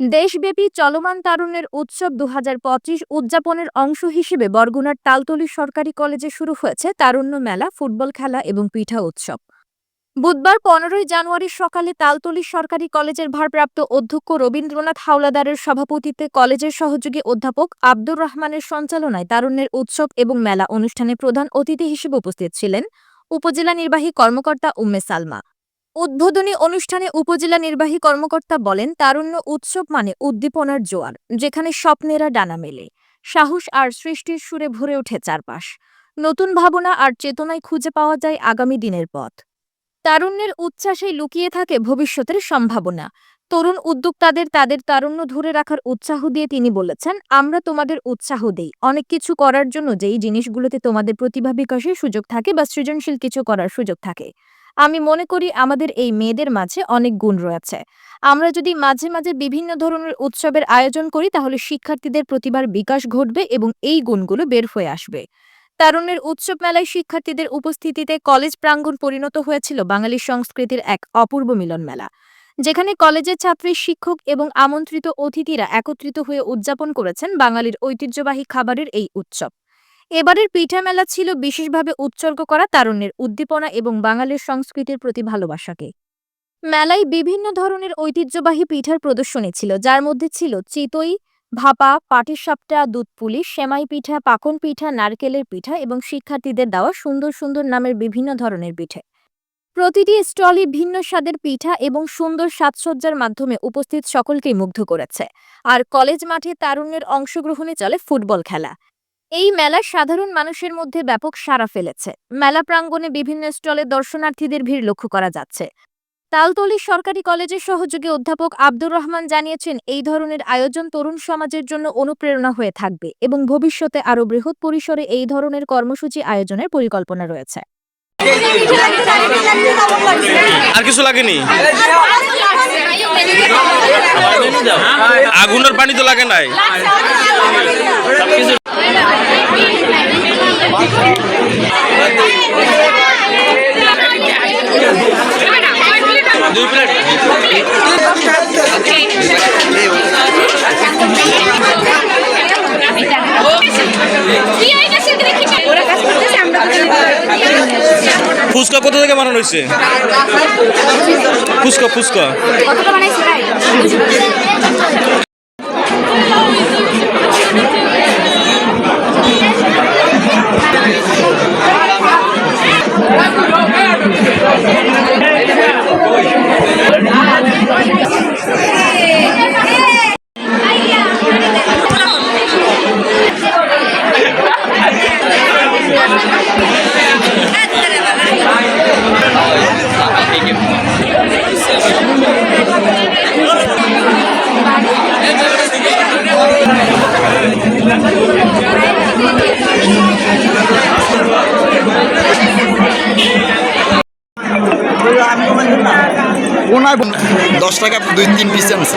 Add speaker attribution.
Speaker 1: দেশব্যাপী চলমান তারুণ্যের উৎসব দু উদযাপনের অংশ হিসেবে বরগুনার তালতলি সরকারি কলেজে শুরু হয়েছে তারুণ্য মেলা, ফুটবল খেলা এবং পিঠা উৎসব। বুধবার পনেরোই জানুয়ারি সকালে তালতলি সরকারি কলেজের ভারপ্রাপ্ত অধ্যক্ষ রবীন্দ্রনাথ হাওলাদারের সভাপতিত্বে কলেজের সহযোগী অধ্যাপক আব্দুর রহমানের সঞ্চালনায় তারুণ্যের উৎসব এবং মেলা অনুষ্ঠানে প্রধান অতিথি হিসেবে উপস্থিত ছিলেন উপজেলা নির্বাহী কর্মকর্তা উম্মে সালমা। উদ্বোধনী অনুষ্ঠানে উপজেলা নির্বাহী কর্মকর্তা বলেন, তারুণ্য উৎসব মানে উদ্দীপনার জোয়ার, যেখানে স্বপ্নেরা ডানা মেলে। সাহস আর সৃষ্টির সুরে ভরে ওঠে চারপাশ। নতুন ভাবনা আর চেতনায় খুঁজে পাওয়া যায় আগামী দিনের পথ। তারুণ্যের উচ্ছ্বাসে লুকিয়ে থাকে ভবিষ্যতের সম্ভাবনা। তরুণ উদ্যোক্তাদের তাদের তারুণ্য ধরে রাখার উৎসাহ দিয়ে তিনি বলেছেন, আমরা তোমাদের উৎসাহ দেই। অনেক কিছু করার জন্য যেই জিনিসগুলোতে তোমাদের প্রতিভা বিকাশের সুযোগ থাকে বা সৃজনশীল কিছু করার সুযোগ থাকে আমি মনে করি আমাদের এই মেয়েদের মাঝে অনেক গুণ রয়েছে। আমরা যদি মাঝে মাঝে বিভিন্ন ধরনের উৎসবের আয়োজন করি, তাহলে শিক্ষার্থীদের প্রতিভার বিকাশ ঘটবে এবং এই গুণগুলো বের হয়ে আসবে। তারুণ্যের উৎসব মেলায় শিক্ষার্থীদের উপস্থিতিতে কলেজ প্রাঙ্গণ পরিণত হয়েছিল বাঙালি সংস্কৃতির এক অপূর্ব মিলন মেলা। যেখানে কলেজের ছাত্রী, শিক্ষক এবং আমন্ত্রিত অতিথিরা একত্রিত হয়ে উদযাপন করেছেন বাঙালির ঐতিহ্যবাহী খাবারের এই উৎসব। এবারের পিঠা মেলা ছিল বিশেষভাবে উৎসর্গ করা তারুণ্যের উদ্দীপনা এবং বাঙালির সংস্কৃতির প্রতি ভালোবাসাকে। মেলায় বিভিন্ন ধরনের ঐতিহ্যবাহী পিঠার প্রদর্শনী ছিল, যার মধ্যে ছিল চিতই, ভাপা পাটিসাপটা দুধ পুলি, সেমাই পিঠা, পাকন পিঠা, নারকেলের পিঠা এবং শিক্ষার্থীদের দেওয়া সুন্দর সুন্দর নামের বিভিন্ন ধরনের পিঠে। প্রতিটি স্টলই ভিন্ন স্বাদের পিঠা এবং সুন্দর সাজসজ্জার মাধ্যমে উপস্থিত সকলকেই মুগ্ধ করেছে। আর কলেজ মাঠে তারুণ্যের অংশগ্রহণে চলে ফুটবল খেলা। এই মেলা সাধারণ মানুষের মধ্যে ব্যাপক সাড়া ফেলেছে। মেলা প্রাঙ্গণে বিভিন্ন স্টলে দর্শনার্থীদের ভিড় লক্ষ্য করা যাচ্ছে। তালতলী সরকারি কলেজের সহযোগী অধ্যাপক আব্দুর রহমান জানিয়েছেন এই ধরনের আয়োজন তরুণ সমাজের জন্য অনুপ্রেরণা হয়ে থাকবে এবং ভবিষ্যতে আরও বৃহৎ পরিসরে এই ধরনের কর্মসূচি আয়োজনের পরিকল্পনা রয়েছে।
Speaker 2: আর কিছু লাগেনি? আগুনের পানি তো লাগে নাই। ফুচকা কোথা থেকে বানানো হয়েছে? ফুচকা ফুচকা।
Speaker 3: ওনার দশ টাকা দুই তিন পিস আনছে